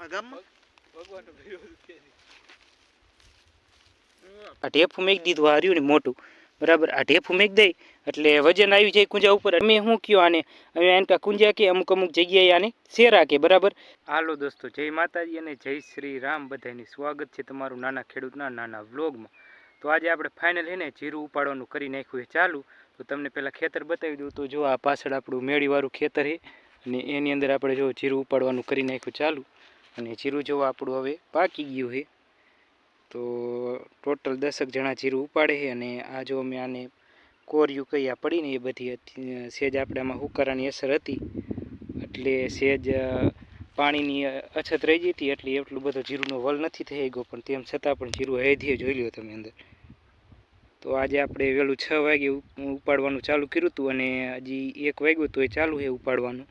આ ગામમાં આ ઢેફું મેક દીધું આ રહ્યું ને મોટું. બરાબર આ ઢેફું મેક દઈ એટલે વજન આવી જાય કુંજા ઉપર. અમે શું કયો આને? અમે આને કુંજા કે અમુક અમુક જગ્યાએ આને શેરા કે બરાબર? હાલો દોસ્તો જય માતાજી અને જય શ્રી રામ. બધાની સ્વાગત છે તમારું નાના ખેડૂતના નાના વ્લોગમાં. તો આજે આપણે ફાઇનલ હે ને જીરું ઉપાડવાનું કરી નાખ્યું છે ચાલુ. તો તમને પહેલાં ખેતર બતાવી દઉં. તો જો આ પાછળ આપણું મેળીવાળું ખેતર છે અને એની અંદર આપણે જો જીરું ઉપાડવાનું કરી નાખ્યું ચાલુ. અને જીરું જો આપણું હવે પાકી ગયું છે તો ટોટલ દસક જણા જીરું ઉપાડે છે અને આ જો અમે આને કોર્યું કહ્યા પડીને એ બધી હતી, સેજ આપણે આમાં હુકારાની અસર હતી. એટલે સેજ પાણીની અછત રહી ગઈ હતી એટલે એટલું બધું જીરુંનો વલ નથી થઈ ગયો પણ તેમ છતાં પણ જીરું હેધીએ જોઈ લ્યો તમે અંદર. તો આજે આપણે વહેલું છ વાગે ઉપાડવાનું ચાલુ કર્યું હતું અને હજી એક વાગ્યું તો એ ચાલુ છે ઉપાડવાનું.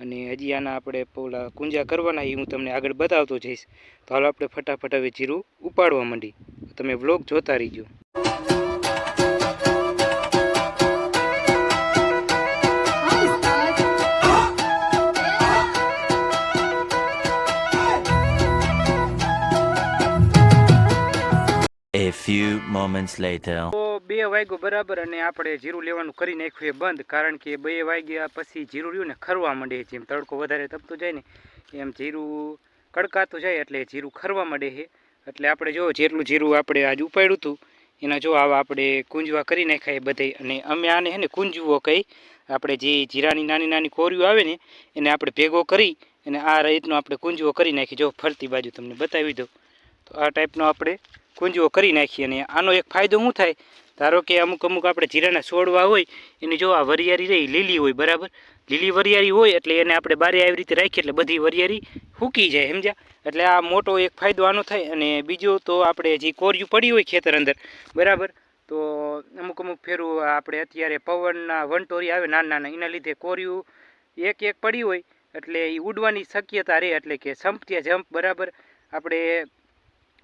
અને હજી આના આપણે પોલા કુંજા કરવાના એ હું તમને આગળ બતાવતો જઈશ. તો હાલો આપણે ફટાફટ હવે જીરું ઉપાડવા માંડી. તમે વ્લોગ જોતા રહીજો. A few moments later. બે વાગ્યો બરાબર અને આપણે જીરું લેવાનું કરી નાખ્યું એ બંધ, કારણ કે બે વાગ્યા પછી જીરું રહ્યું ને ખરવા માંડે જેમ તડકો વધારે તપતો જાય ને, એમ જીરું કડકાતું જાય એટલે જીરું ખરવા માંડે છે. એટલે આપણે જો જેટલું જીરું આપણે આજ ઉપાડ્યું હતું, એના જો આવા આપણે કુંજવા કરી નાખ્યા એ બધે અને અમે આને હે ને કુંજવો કહી, આપણે જે જીરાની નાની નાની કોરીઓ આવે ને, એને આપણે ભેગો કરી અને આ રીતનો આપણે કુંજવો કરી નાખી. જો ફરતી બાજુ તમને બતાવી દઉં. તો આ ટાઈપનો આપણે કુંજવો કરી નાખીએ અને આનો એક ફાયદો શું થાય? ધારો કે અમુક અમુક આપણે જીરાના છોડવા હોય, એની જો આ વરિયારી રહી, લીલી હોય, બરાબર? લીલી વરિયારી હોય એટલે એને આપણે બારે આવી રીતે રાખીએ એટલે બધી વરિયારી સૂકી જાય, સમજ્યા? એટલે આ મોટો એક ફાયદો આનો થાય અને બીજો તો આપણે જે કોરિયું પડી હોય ખેતર અંદર, બરાબર? તો અમુક અમુક ફેરું આપણે અત્યારે પવનના વંટોરી આવે નાના નાના, એના લીધે કોરિયું એક એક પડી હોય, એટલે એ ઉડવાની શક્યતા રહે, એટલે કે સંપત્યા જમ્પ બરાબર? આપણે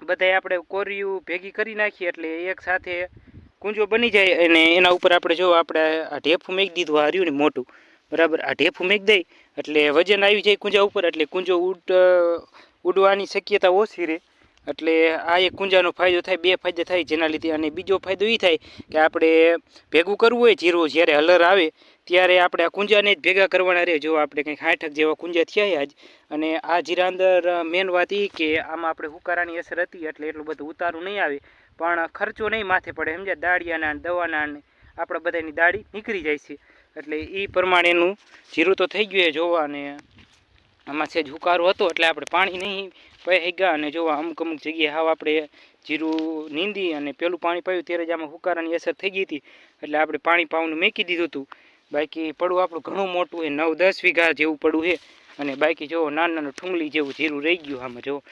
બધાય આપણે કોરિયું ભેગી કરી નાખીએ એટલે એક સાથે કુંજો બની જાય અને એના ઉપર આપણે જો આપણે આ ઢેફું મેક દીધું, આ ને મોટું. બરાબર? આ ઢેફું મેક દઈ, એટલે વજન આવી જાય કુંજા ઉપર, એટલે કુંજો ઉડ, ઉડવાની શક્યતા ઓછી રહે. એટલે આ એક કુંજાનો ફાયદો થાય, બે ફાયદા થાય જેના લીધે, અને બીજો ફાયદો એ થાય કે આપણે ભેગું કરવું હોય, જીરું જ્યારે હલર આવે, ત્યારે આપણે આ કુંજાને જ ભેગા કરવાના રહે. જો આપણે કંઈક હાઠક જેવા કુંજા થયા આજ, અને આ જીરા અંદર મેન વાત એ કે આમાં આપણે હુકારાની અસર હતી, એટલે એટલું બધું ઉતારું નહીં આવે. પણ ખર્ચો નહીં માથે પડે. સમજ્યા? દાળિયાના દવાના આપણા બધાની દાળી નીકળી જાય છે. એટલે એ પ્રમાણેનું જીરું તો થઈ ગયું છે જોવા અને આમાં છે હુકારો હતો એટલે આપણે પાણી નહીં પહી ગયા અને જોવા અમુક અમુક જગ્યાએ હાવ આપણે જીરું નીંદી અને પેલું પાણી પાયું ત્યારે જ આમાં હુકારાની અસર થઈ ગઈ હતી. એટલે આપણે પાણી પાવાનું મેકી દીધું હતું. બાકી પડવું આપણું ઘણું મોટું છે નવ દસ વીઘા જેવું પડવું છે. અને બાકી જો નાનું નાનું ઠુંગલી જેવું જીરું રહી ગયું આમાં, જો.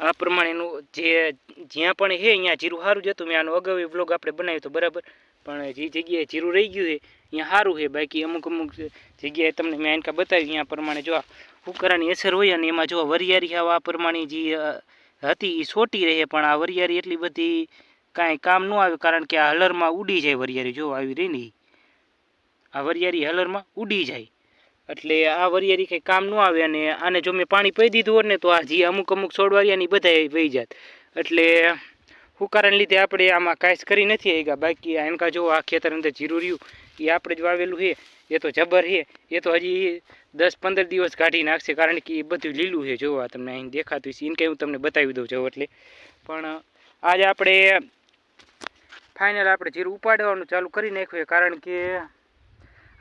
આ પ્રમાણેનું જે જ્યાં પણ છે અહીંયા જીરું સારું જ હતું. મેં આનો અગાઉ બ્લોગ આપણે બનાવ્યો તો બરાબર. પણ જે જગ્યાએ જીરું રહી ગયું છે અહીંયા સારું છે. બાકી અમુક અમુક જગ્યાએ તમને મેં એનકા બતાવ્યું અહીંયા પ્રમાણે જો આ ફુકરાની અસર હોય અને એમાં જો વરિયારી આવા પ્રમાણે જે હતી એ છોટી રહે, પણ આ વરિયારી એટલી બધી કાંઈ કામ ન આવે, કારણ કે આ હલરમાં ઉડી જાય વરિયારી જો આવી રહી ને આ વરિયારી હલરમાં ઉડી જાય. એટલે આ વરિયારી કંઈ કામ ન આવે અને આને જો મેં પાણી પી દીધું હોત ને તો આ જે અમુક અમુક છોડવારિયાની બધા વહી જાત. એટલે હુકારાને લીધે આપણે આમાં કાંઈ કરી નથી આવ્યા બાકી એનકા જો આ ખેતર અંદર જીરું રહ્યું એ આપણે જ વાવેલું છે એ તો જબર છે એ તો હજી દસ પંદર દિવસ કાઢી નાખશે કારણ કે એ બધું લીલું છે જોવા તમને અહીં દેખાતું છે એને કંઈ હું તમને બતાવી દઉં છું એટલે. પણ આજે આપણે ફાઇનલ આપણે જીરું ઉપાડવાનું ચાલુ કરી નાખ્યું કારણ કે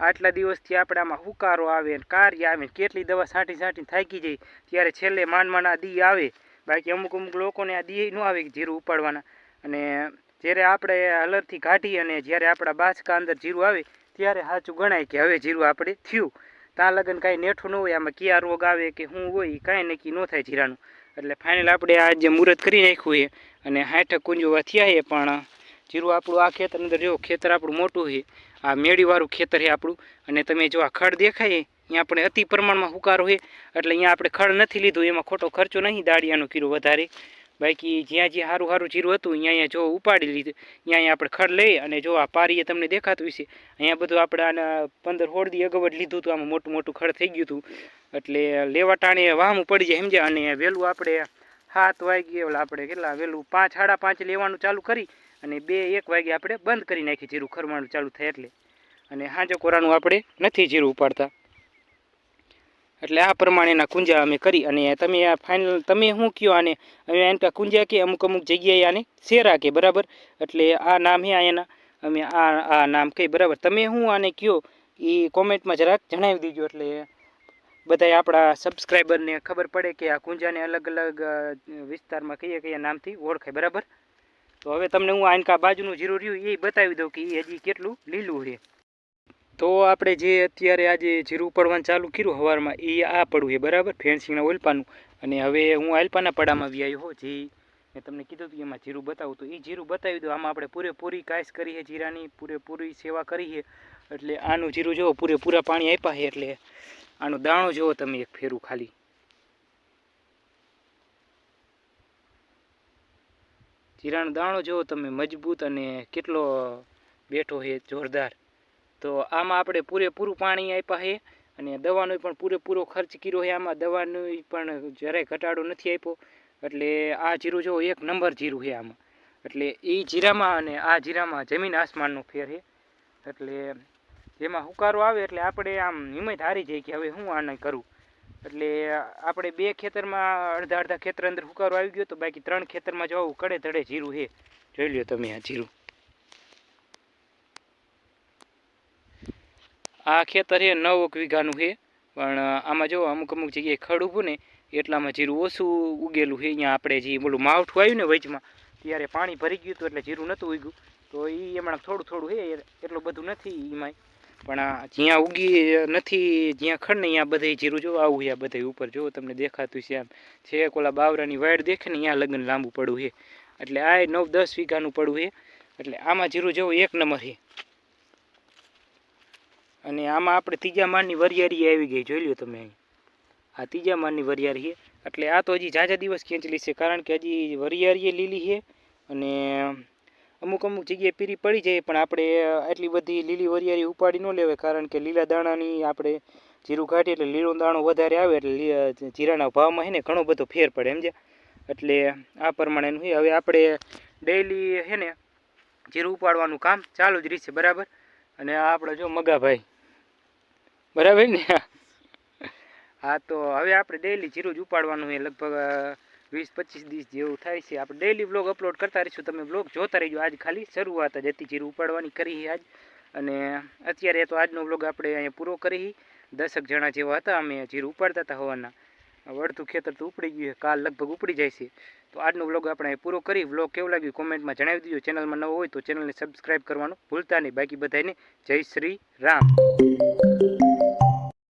આટલા દિવસથી આપણે આમાં હુકારો આવે ને કાર્ય આવે ને કેટલી દવા છાંટી છાંટીને થાકી જાય, ત્યારે છેલ્લે માંડ માંડ આ દી આવે. બાકી અમુક અમુક લોકોને આ દી ન આવે જીરું ઉપાડવાના. અને જ્યારે આપણે હલરથી કાઢી અને જ્યારે આપણા બાચકા અંદર જીરું આવે, ત્યારે સાચું ગણાય કે હવે જીરું આપણે થયું. ત્યાં લગન કાંઈ નેઠું ન હોય, આમાં કયા રોગ આવે કે શું હોય કાંઈ નક્કી ન થાય જીરાનું. એટલે ફાઇનલ આપણે આજે મુહૂર્ત કરી નાખ્યું છે, અને હાઠક કુંજવા થયા છે પણ જીરું આપણું આ ખેતર અંદર જો ખેતર આપણું મોટું છે, આ મેળીવાળું ખેતર છે આપણું. અને તમે જો આ ખડ દેખાય, અહીંયા આપણે અતિ પ્રમાણમાં હુકારો છે, એટલે અહીંયા આપણે ખડ નથી લીધું, એમાં ખોટો ખર્ચો નહીં, દાળિયાનો કીરું વધારે. બાકી જ્યાં જ્યાં સારું સારું જીરું હતું, અહીંયા અહીંયા જો ઉપાડી લીધું, અહીંયા અહીંયા આપણે ખડ લઈ અને જો આ પારીએ તમને દેખાતું હશે, અહીંયા બધું આપણે આના પંદર હોળદી અગવડ લીધું હતું, આમાં મોટું મોટું ખડ થઈ ગયું હતું. એટલે લેવા ટાણે વાહમું પડી જાય, સમજ્યા? અને વહેલું આપણે સાત વાગ્યે ઓલા આપણે કેટલા વહેલું પાંચ, સાડા પાંચ લેવાનું ચાલુ કરી અને બે એક વાગે આપણે બંધ કરી નાખી જીરું, ખરવાનું ચાલુ થાય એટલે. અને હાંજો કોરાનું આપણે નથી જીરું ઉપાડતા. એટલે આ પ્રમાણેના કુંજા અમે કરી અને તમે આ ફાઇનલ તમે શું કહો આને? અમે એના કુંજા કે અમુક અમુક જગ્યાએ આને શેરા કે, બરાબર? એટલે આ નામ હે એના. અમે આ આ નામ કહી બરાબર? તમે શું આને કહો એ કોમેન્ટમાં જરાક જણાવી દીજો એટલે બધાય આપણા સબસ્ક્રાઈબરને ખબર પડે કે આ કુંજાને અલગ અલગ વિસ્તારમાં કયા કયા નામથી ઓળખાય, બરાબર? તો હવે તમને હું આનકા બાજુનું જીરું રહ્યું એ બતાવી દઉં કે એ હજી કેટલું લીલું છે. તો આપણે જે અત્યારે આજે જીરું પડવાનું ચાલુ કર્યું સવારમાં એ આ પડવું છે, બરાબર? ફેન્સિંગના ઓલપાનું. અને હવે હું આલપાના પડામાં આવી આવ્યો હો, જે મેં તમને કીધું હતું એમાં જીરું બતાવું તો એ જીરું બતાવી દો આમાં આપણે પૂરેપૂરી કાંઈસ કરી છે, જીરાની પૂરેપૂરી સેવા કરી છે. એટલે આનું જીરું જુઓ પૂરેપૂરા પાણી આપ્યા છે, એટલે આનો દાણો જુઓ તમે એક ફેરું ખાલી. જીરાનો દાણો જુઓ તમે મજબૂત અને કેટલો બેઠો છે જોરદાર, તો આમાં આપણે પૂરેપૂરું પાણી આપ્યા છે અને દવાનો પણ પૂરેપૂરો ખર્ચ કર્યો છે આમાં. દવાનો પણ જરાય ઘટાડો નથી આપ્યો, એટલે આ જીરું જો એક નંબર જીરું છે આમાં. એટલે એ જીરામાં અને આ જીરામાં જમીન આસમાનનો ફેર છે એટલે જેમાં હુકારો આવે એટલે આપણે આમ હિંમત હારી જાય કે હવે હું આને કરું. એટલે આપણે બે ખેતરમાં અડધા અડધા ખેતર અંદર હુકારો આવી ગયો તો બાકી ત્રણ ખેતરમાં જવું કડે ધડે જીરું છે જોઈ લ્યો તમે આ જીરું. આ ખેતર છે નવ વીઘાનું છે પણ આમાં જો અમુક અમુક જગ્યાએ ખડ ઊભું ને એટલામાં જીરું ઓછું ઉગેલું છે અહીંયા આપણે જે બોલું માવઠું આવ્યું ને વચમાં, ત્યારે પાણી ભરી ગયું હતું એટલે જીરું નહોતું ઉગ્યું. તો એ હમણાં થોડું થોડું છે એટલું બધું નથી એમાંય પણ જ્યાં ઉગી નથી, જ્યાં ખડ ને ત્યાં બધે જીરું જો આવું છે બધે ઉપર. જો તમને દેખાતું છે આમ, છે ઓલા બાવરાની વાડ દેખે ને ત્યાં લગ્ન લાંબુ પડવું છે. એટલે આ નવ દસ વીઘાનું પડવું છે. એટલે આમાં જીરું જેવું એક નંબર છે. અને આમાં આપણે ત્રીજા માળની વરિયારી આવી ગઈ, જોઈ લ્યો તમે અહીં. આ ત્રીજા માળની વરિયાળી છે. એટલે આ તો હજી ઝાઝા દિવસ ખેંચેલી છે, કારણ કે હજી વરિયારીએ લીલી છે. અને અમુક અમુક જગ્યાએ પીરી પડી જાય, પણ આપણે આટલી બધી લીલી વરિયાળી ઉપાડી ન લેવાય, કારણ કે લીલા દાણાની આપણે જીરું કાઢીએ એટલે લીલો દાણો વધારે આવે એટલે જીરાના ભાવમાં હે ને ઘણો બધો ફેર પડે સમજ્યા એટલે આ પ્રમાણેનું છે હવે આપણે ડેઈલી છે ને જીરું ઉપાડવાનું કામ ચાલુ જ રહેશે બરાબર? અને આપણે જો મગાભાઈ, બરાબર ને? હા, તો હવે આપણે ડેઈલી જીરું જ ઉપાડવાનું છે લગભગ વીસ પચીસ દિવસ જેવું થાય છે. આપણે ડેઈલી બ્લોગ અપલોડ કરતા રહીશું. તમે બ્લોગ જોતા રહીજો આજ ખાલી. શરૂઆત જ હતી જીરું ઉપાડવાની કરી આજ. અને અત્યારે તો આજનો બ્લોગ આપણે અહીંયા પૂરો કરી દસક જણા જેવા હતા. અમે જીરું ઉપાડતા હતા હવાના. અડધું ખેતર તો ઉપડી ગયું કાલ લગભગ ઉપડી જાય છે. તો આજનો બ્લોગ આપણે પૂરો કરી. બ્લોગ કેવું લાગ્યું કોમેન્ટમાં જણાવી દીજો. ચેનલમાં નવો હોય તો ચેનલને સબસ્ક્રાઈબ કરવાનું ભૂલતા નહીં. બાકી બધાને જય શ્રી રામ.